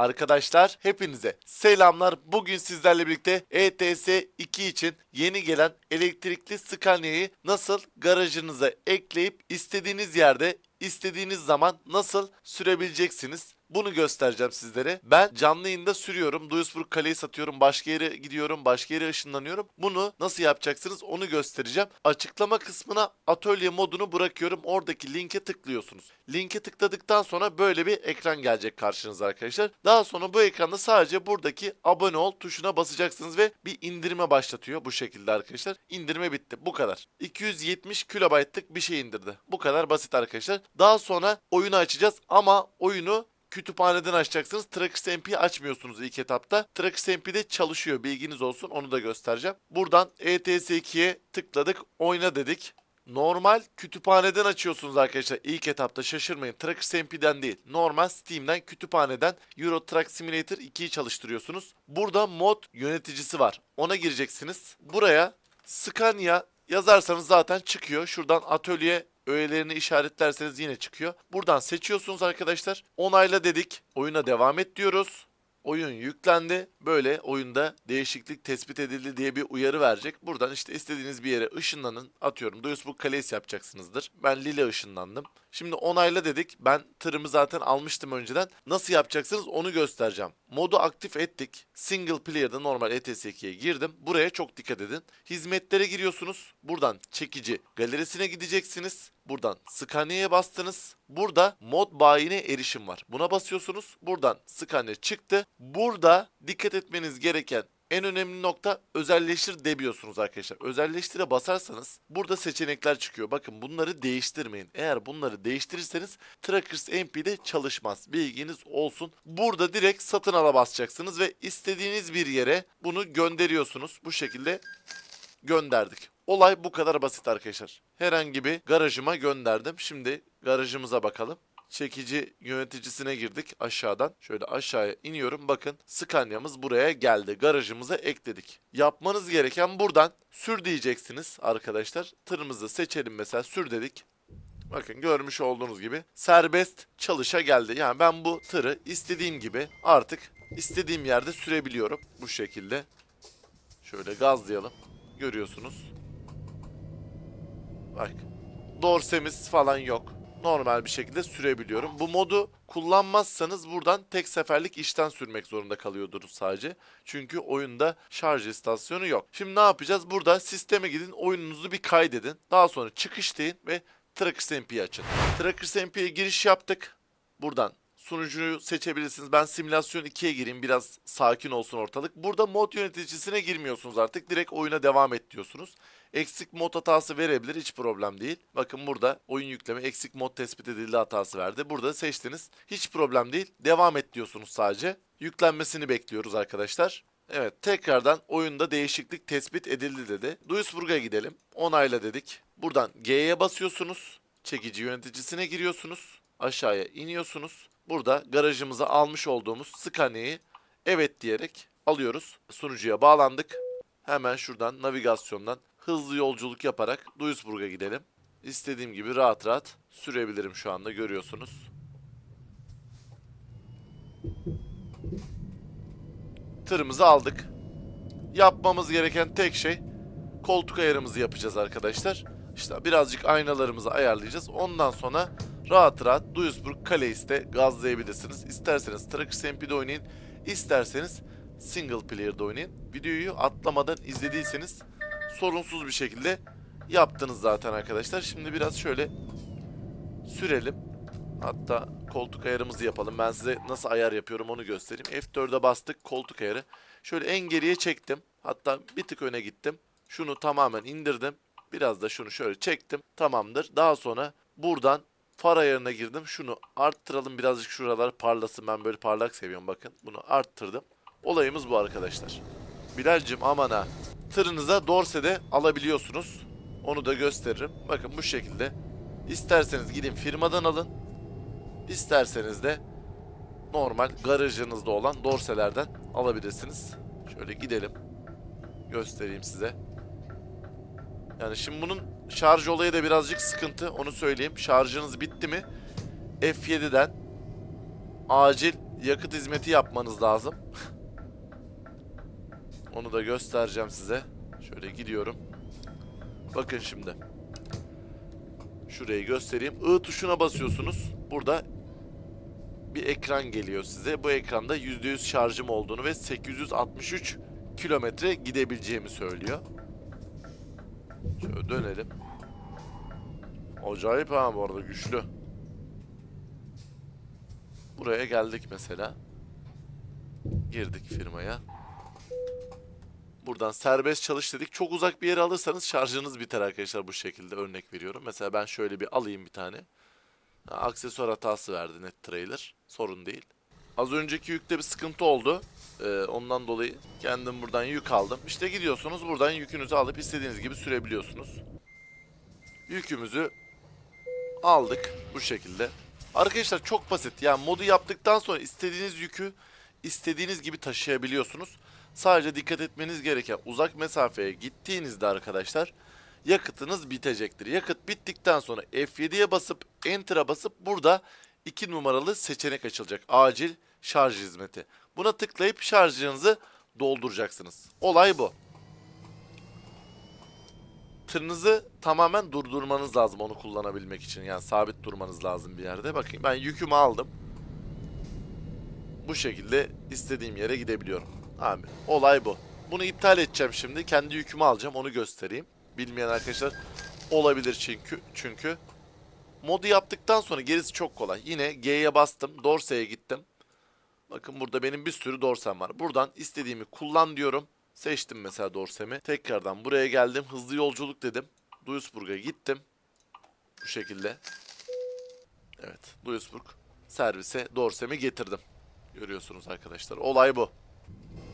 Arkadaşlar hepinize selamlar. Bugün sizlerle birlikte ETS 2 için yeni gelen elektrikli Scania'yı nasıl garajınıza ekleyip istediğiniz yerde istediğiniz zaman nasıl sürebileceksiniz? Bunu göstereceğim sizlere. Ben canlı yayında sürüyorum. Duisburg kaleyi satıyorum. Başka yere gidiyorum. Başka yere ışınlanıyorum. Bunu nasıl yapacaksınız onu göstereceğim. Açıklama kısmına atölye modunu bırakıyorum. Oradaki linke tıklıyorsunuz. Linke tıkladıktan sonra böyle bir ekran gelecek karşınıza arkadaşlar. Daha sonra bu ekranda sadece buradaki abone ol tuşuna basacaksınız ve bir indirme başlatıyor bu şekilde arkadaşlar. İndirme bitti. Bu kadar. 270 kilobaytlık bir şey indirdi. Bu kadar basit arkadaşlar. Daha sonra oyunu açacağız ama oyunu kütüphaneden açacaksınız. Trackers MP'yi açmıyorsunuz ilk etapta. Trackers MP'de çalışıyor. Bilginiz olsun. Onu da göstereceğim. Buradan E ETS2'ye tıkladık. Oyna dedik. Normal kütüphaneden açıyorsunuz arkadaşlar. İlk etapta şaşırmayın. Trackers MP'den değil. Normal Steam'den kütüphaneden Euro Truck Simulator 2'yi çalıştırıyorsunuz. Burada mod yöneticisi var. Ona gireceksiniz. Buraya Scania yazarsanız zaten çıkıyor. Şuradan atölye öğelerini işaretlerseniz yine çıkıyor. Buradan seçiyorsunuz arkadaşlar. Onayla dedik. Oyuna devam et diyoruz. Oyun yüklendi. Böyle oyunda değişiklik tespit edildi diye bir uyarı verecek. Buradan işte istediğiniz bir yere ışınlanın. Atıyorum Duisburg Kalesi yapacaksınızdır. Ben Lille ışınlandım. Şimdi onayla dedik. Ben tırımı zaten almıştım önceden. Nasıl yapacaksınız onu göstereceğim. Modu aktif ettik. Single player'da normal E ETS2'ye girdim. Buraya çok dikkat edin. Hizmetlere giriyorsunuz. Buradan çekici galerisine gideceksiniz. Buradan Scania'ya bastınız. Burada mod bayine erişim var. Buna basıyorsunuz. Buradan Scania çıktı. Burada dikkat etmeniz gereken en önemli nokta özelleştir demiyorsunuz arkadaşlar. Özelleştire basarsanız burada seçenekler çıkıyor. Bakın bunları değiştirmeyin. Eğer bunları değiştirirseniz Trackers MP'de çalışmaz. Bilginiz olsun. Burada direkt satın ala basacaksınız ve istediğiniz bir yere bunu gönderiyorsunuz. Bu şekilde gönderdik. Olay bu kadar basit arkadaşlar. Herhangi bir garajıma gönderdim. Şimdi garajımıza bakalım. Çekici yöneticisine girdik aşağıdan. Şöyle aşağıya iniyorum. Bakın Scania'mız buraya geldi. Garajımıza ekledik. Yapmanız gereken buradan sür diyeceksiniz arkadaşlar. Tırımızı seçelim mesela sür dedik. Bakın görmüş olduğunuz gibi serbest çalışa geldi. Yani ben bu tırı istediğim gibi artık istediğim yerde sürebiliyorum. Bu şekilde. Şöyle gazlayalım. Görüyorsunuz. Bak. Dorsemiz falan yok. Normal bir şekilde sürebiliyorum. Bu modu kullanmazsanız buradan tek seferlik işten sürmek zorunda kalıyordunuz sadece. Çünkü oyunda şarj istasyonu yok. Şimdi ne yapacağız? Burada sisteme gidin, oyununuzu bir kaydedin. Daha sonra çıkış deyin ve Trackers MP'yi açın. Trackers MP'ye giriş yaptık. Buradan sunucuyu seçebilirsiniz. Ben simülasyon 2'ye gireyim biraz sakin olsun ortalık. Burada mod yöneticisine girmiyorsunuz artık. Direkt oyuna devam et diyorsunuz. Eksik mod hatası verebilir hiç problem değil. Bakın burada oyun yükleme eksik mod tespit edildi hatası verdi. Burada seçtiniz. Hiç problem değil. Devam et diyorsunuz sadece. Yüklenmesini bekliyoruz arkadaşlar. Evet tekrardan oyunda değişiklik tespit edildi dedi. Duisburg'a gidelim. Onayla dedik. Buradan G'ye basıyorsunuz. Çekici yöneticisine giriyorsunuz. Aşağıya iniyorsunuz. Burada garajımıza almış olduğumuz Scania'yı evet diyerek alıyoruz. Sunucuya bağlandık. Hemen şuradan navigasyondan hızlı yolculuk yaparak Duisburg'a gidelim. İstediğim gibi rahat rahat sürebilirim şu anda görüyorsunuz. Tırımızı aldık. Yapmamız gereken tek şey koltuk ayarımızı yapacağız arkadaşlar. İşte birazcık aynalarımızı ayarlayacağız. Ondan sonra rahat rahat Duisburg Kaleis'te gazlayabilirsiniz. İsterseniz Trackers MP'de oynayın. isterseniz single player'da oynayın. Videoyu atlamadan izlediyseniz sorunsuz bir şekilde yaptınız zaten arkadaşlar. Şimdi biraz şöyle sürelim. Hatta koltuk ayarımızı yapalım. Ben size nasıl ayar yapıyorum onu göstereyim. F4'e bastık koltuk ayarı. Şöyle en geriye çektim. Hatta bir tık öne gittim. Şunu tamamen indirdim. Biraz da şunu şöyle çektim. Tamamdır. Daha sonra buradan far ayarına girdim. Şunu arttıralım birazcık şuralar parlasın. Ben böyle parlak seviyorum bakın. Bunu arttırdım. Olayımız bu arkadaşlar. Bilal'cim aman ha. Tırınıza Dorse'de alabiliyorsunuz. Onu da gösteririm. Bakın bu şekilde. İsterseniz gidin firmadan alın. İsterseniz de normal garajınızda olan dorselerden alabilirsiniz. Şöyle gidelim. Göstereyim size. Yani şimdi bunun şarj olayı da birazcık sıkıntı. Onu söyleyeyim. Şarjınız bitti mi? F7'den acil yakıt hizmeti yapmanız lazım. Onu da göstereceğim size. Şöyle gidiyorum. Bakın şimdi. Şurayı göstereyim. I tuşuna basıyorsunuz. Burada bir ekran geliyor size. Bu ekranda %100 şarjım olduğunu ve 863 kilometre gidebileceğimi söylüyor. Şöyle dönelim. Acayip ha bu arada güçlü. Buraya geldik mesela. Girdik firmaya. Buradan serbest çalış dedik. Çok uzak bir yere alırsanız şarjınız biter arkadaşlar bu şekilde örnek veriyorum. Mesela ben şöyle bir alayım bir tane. Ha, aksesuar hatası verdi net trailer. Sorun değil. Az önceki yükte bir sıkıntı oldu. Ee, ondan dolayı kendim buradan yük aldım. İşte gidiyorsunuz buradan yükünüzü alıp istediğiniz gibi sürebiliyorsunuz. Yükümüzü aldık bu şekilde. Arkadaşlar çok basit. Yani modu yaptıktan sonra istediğiniz yükü istediğiniz gibi taşıyabiliyorsunuz. Sadece dikkat etmeniz gereken uzak mesafeye gittiğinizde arkadaşlar yakıtınız bitecektir. Yakıt bittikten sonra F7'ye basıp Enter'a basıp burada 2 numaralı seçenek açılacak. Acil şarj hizmeti. Buna tıklayıp şarjınızı dolduracaksınız. Olay bu. Tırınızı tamamen durdurmanız lazım onu kullanabilmek için. Yani sabit durmanız lazım bir yerde. Bakın ben yükümü aldım. Bu şekilde istediğim yere gidebiliyorum. Abi olay bu. Bunu iptal edeceğim şimdi. Kendi yükümü alacağım onu göstereyim. Bilmeyen arkadaşlar olabilir çünkü. Çünkü modu yaptıktan sonra gerisi çok kolay. Yine G'ye bastım. Dorse'ye gittim. Bakın burada benim bir sürü dorsem var. Buradan istediğimi kullan diyorum. Seçtim mesela dorsemi. Tekrardan buraya geldim. Hızlı yolculuk dedim. Duisburg'a gittim. Bu şekilde. Evet. Duisburg servise dorsemi getirdim. Görüyorsunuz arkadaşlar. Olay bu.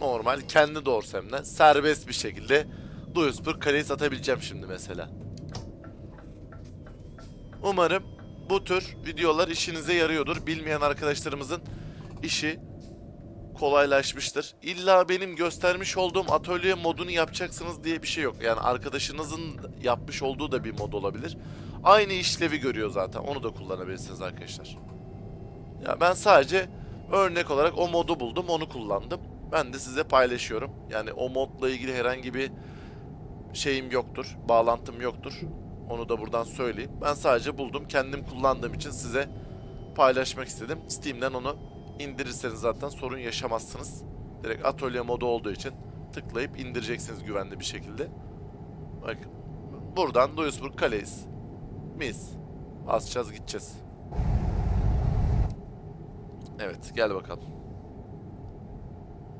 Normal kendi dorsemden serbest bir şekilde Duisburg kaleyi satabileceğim şimdi mesela. Umarım bu tür videolar işinize yarıyordur. Bilmeyen arkadaşlarımızın işi kolaylaşmıştır. İlla benim göstermiş olduğum atölye modunu yapacaksınız diye bir şey yok. Yani arkadaşınızın yapmış olduğu da bir mod olabilir. Aynı işlevi görüyor zaten. Onu da kullanabilirsiniz arkadaşlar. Ya ben sadece örnek olarak o modu buldum, onu kullandım. Ben de size paylaşıyorum. Yani o modla ilgili herhangi bir şeyim yoktur, bağlantım yoktur. Onu da buradan söyleyeyim. Ben sadece buldum, kendim kullandığım için size paylaşmak istedim. Steam'den onu indirirseniz zaten sorun yaşamazsınız. Direkt atölye modu olduğu için tıklayıp indireceksiniz güvenli bir şekilde. Bak buradan Duisburg kaleyiz. Mis. Basacağız gideceğiz. Evet gel bakalım.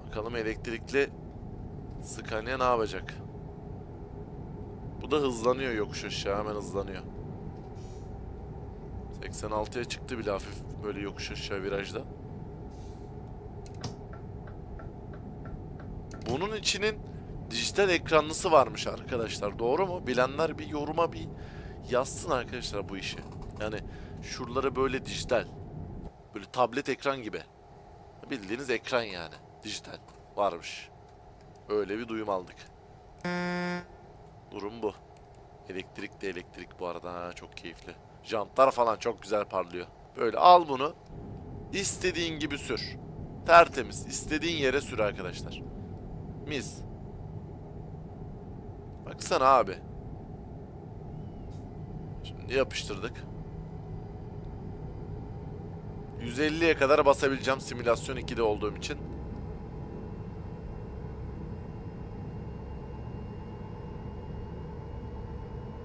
Bakalım elektrikli Scania ne yapacak? Bu da hızlanıyor yokuş aşağı hemen hızlanıyor. 86'ya çıktı bile hafif böyle yokuş aşağı virajda. Bunun içinin dijital ekranlısı varmış arkadaşlar. Doğru mu? Bilenler bir yoruma bir yazsın arkadaşlar bu işi. Yani şuralara böyle dijital. Böyle tablet ekran gibi. Bildiğiniz ekran yani. Dijital. Varmış. Öyle bir duyum aldık. Durum bu. Elektrik de elektrik bu arada. Ha, çok keyifli. Jantlar falan çok güzel parlıyor. Böyle al bunu. İstediğin gibi sür. Tertemiz. İstediğin yere sür arkadaşlar. Mis. Baksana abi. Şimdi yapıştırdık. 150'ye kadar basabileceğim simülasyon 2'de olduğum için.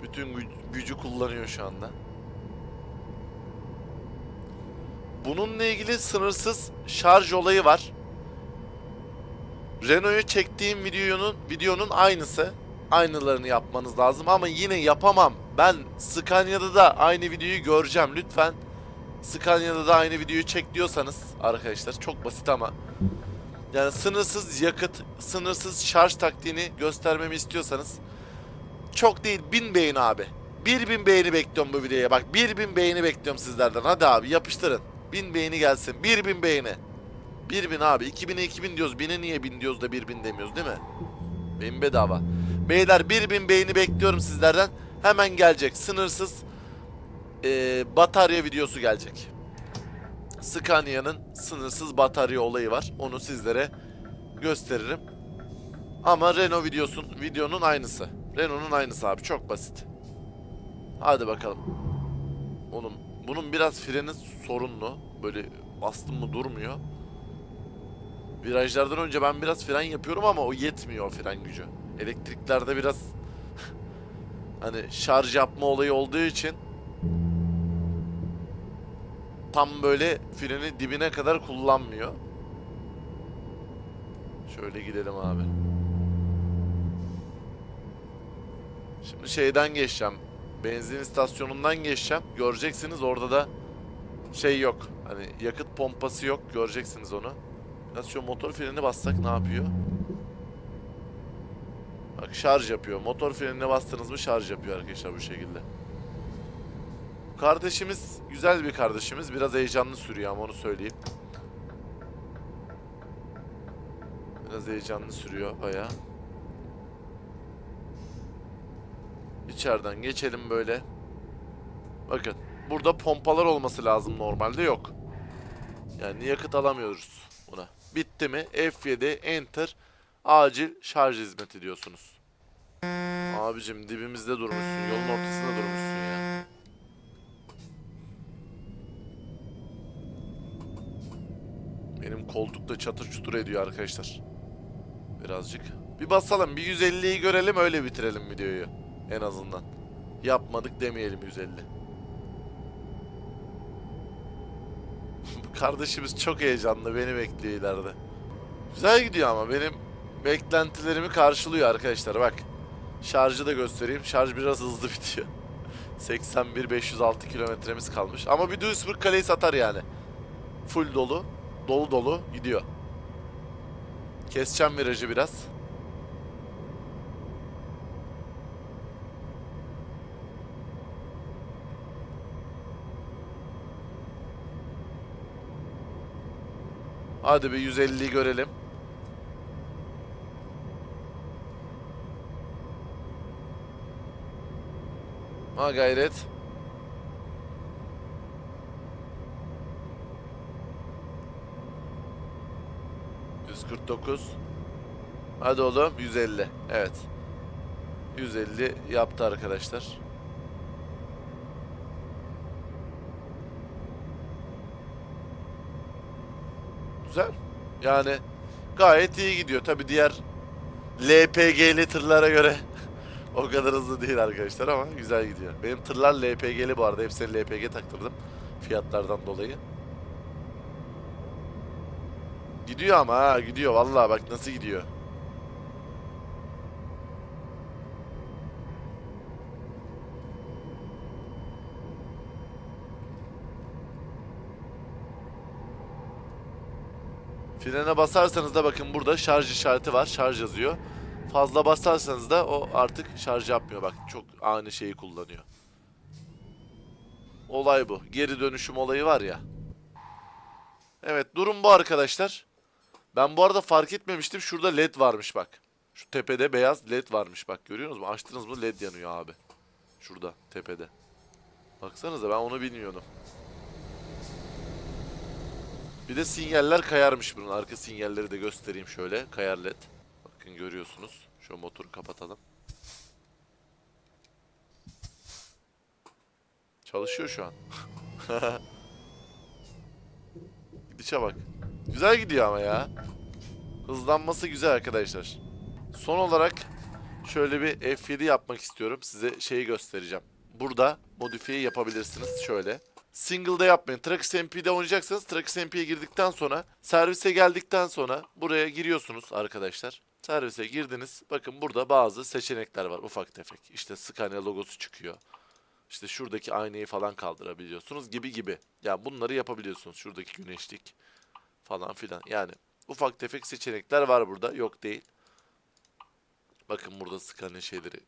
Bütün gü- gücü kullanıyor şu anda. Bununla ilgili sınırsız şarj olayı var. Renault'u çektiğim videonun videonun aynısı. Aynılarını yapmanız lazım ama yine yapamam. Ben Scania'da da aynı videoyu göreceğim lütfen. Scania'da da aynı videoyu çek diyorsanız arkadaşlar çok basit ama yani sınırsız yakıt, sınırsız şarj taktiğini göstermemi istiyorsanız çok değil 1000 beğeni abi. 1000 beğeni bekliyorum bu videoya. Bak 1000 beğeni bekliyorum sizlerden. Hadi abi yapıştırın. 1000 beğeni gelsin. 1000 beğeni. 1000 abi. 2000'e 2000 diyoruz. 1000'e niye 1000 diyoruz da 1000 demiyoruz değil mi? Benim bedava. Beyler 1000 beğeni bekliyorum sizlerden. Hemen gelecek. Sınırsız eee, batarya videosu gelecek. Scania'nın sınırsız batarya olayı var. Onu sizlere gösteririm. Ama Renault videosun, videonun aynısı. Renault'un aynısı abi. Çok basit. Hadi bakalım. Oğlum bunun biraz freni sorunlu. Böyle bastım mı durmuyor. Virajlardan önce ben biraz fren yapıyorum ama o yetmiyor o fren gücü. Elektriklerde biraz hani şarj yapma olayı olduğu için tam böyle freni dibine kadar kullanmıyor. Şöyle gidelim abi. Şimdi şeyden geçeceğim. Benzin istasyonundan geçeceğim. Göreceksiniz orada da şey yok. Hani yakıt pompası yok. Göreceksiniz onu. Biraz şu motor frenini bassak ne yapıyor? Bak şarj yapıyor. Motor frenine bastınız mı şarj yapıyor arkadaşlar bu şekilde. Kardeşimiz güzel bir kardeşimiz. Biraz heyecanlı sürüyor ama onu söyleyeyim. Biraz heyecanlı sürüyor baya. İçeriden geçelim böyle. Bakın burada pompalar olması lazım normalde yok. Yani yakıt alamıyoruz. Bitti mi F7 Enter acil şarj hizmeti diyorsunuz. Abicim dibimizde durmuşsun. Yolun ortasında durmuşsun ya. Benim koltukta çatır çutur ediyor arkadaşlar. Birazcık. Bir basalım. Bir 150'yi görelim öyle bitirelim videoyu. En azından. Yapmadık demeyelim 150. Kardeşimiz çok heyecanlı. Beni bekliyor ileride. Güzel gidiyor ama benim beklentilerimi karşılıyor arkadaşlar. Bak. Şarjı da göstereyim. Şarj biraz hızlı bitiyor. 81 506 kilometremiz kalmış. Ama bir Duisburg kaleyi satar yani. Full dolu. Dolu dolu gidiyor. Keseceğim virajı biraz. Hadi bir 150'yi görelim. Ha gayret. ...149... Hadi oğlum 150. Evet. 150 yaptı arkadaşlar. Güzel. Yani gayet iyi gidiyor. Tabi diğer LPG'li tırlara göre o kadar hızlı değil arkadaşlar ama güzel gidiyor. Benim tırlar LPG'li bu arada. Hepsine LPG taktırdım. Fiyatlardan dolayı. Gidiyor ama ha gidiyor vallahi bak nasıl gidiyor. Frene basarsanız da bakın burada şarj işareti var. Şarj yazıyor. Fazla basarsanız da o artık şarj yapmıyor. Bak çok aynı şeyi kullanıyor. Olay bu. Geri dönüşüm olayı var ya. Evet durum bu arkadaşlar. Ben bu arada fark etmemiştim. Şurada led varmış bak. Şu tepede beyaz led varmış bak. Görüyorsunuz mu? Açtınız mı led yanıyor abi. Şurada tepede. Baksanıza ben onu bilmiyordum. Bir de sinyaller kayarmış bunun. Arka sinyalleri de göstereyim şöyle. Kayar led. Bakın görüyorsunuz. Şu motoru kapatalım. Çalışıyor şu an. Gidişe bak. Güzel gidiyor ama ya. Hızlanması güzel arkadaşlar. Son olarak şöyle bir F7 yapmak istiyorum. Size şeyi göstereceğim. Burada modifiye yapabilirsiniz. Şöyle. Single'da yapmayın. Trax MP'de oynayacaksanız Trax MP'ye girdikten sonra servise geldikten sonra buraya giriyorsunuz arkadaşlar. Servise girdiniz. Bakın burada bazı seçenekler var ufak tefek. İşte Scania logosu çıkıyor. İşte şuradaki aynayı falan kaldırabiliyorsunuz gibi gibi. Yani bunları yapabiliyorsunuz. Şuradaki güneşlik falan filan. Yani ufak tefek seçenekler var burada. Yok değil. Bakın burada Scania şeyleri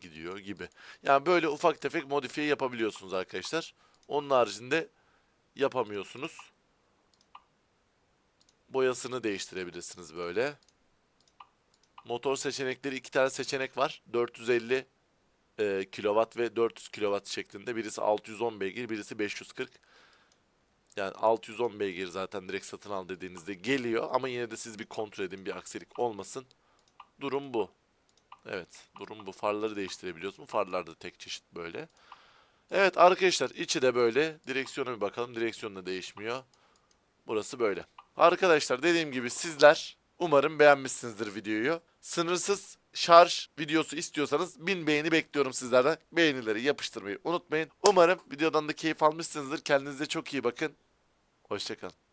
gidiyor gibi. Yani böyle ufak tefek modifiye yapabiliyorsunuz arkadaşlar. Onun haricinde yapamıyorsunuz. Boyasını değiştirebilirsiniz böyle. Motor seçenekleri iki tane seçenek var. 450 e, kilowatt ve 400 kilowatt şeklinde. Birisi 610 beygir, birisi 540. Yani 610 beygir zaten direkt satın al dediğinizde geliyor ama yine de siz bir kontrol edin bir aksilik olmasın. Durum bu. Evet durum bu. Farları değiştirebiliyoruz mu? Farlar da tek çeşit böyle. Evet arkadaşlar içi de böyle. Direksiyona bir bakalım. Direksiyon da değişmiyor. Burası böyle. Arkadaşlar dediğim gibi sizler umarım beğenmişsinizdir videoyu. Sınırsız şarj videosu istiyorsanız 1000 beğeni bekliyorum sizlerden. Beğenileri yapıştırmayı unutmayın. Umarım videodan da keyif almışsınızdır. Kendinize çok iyi bakın. Hoşçakalın.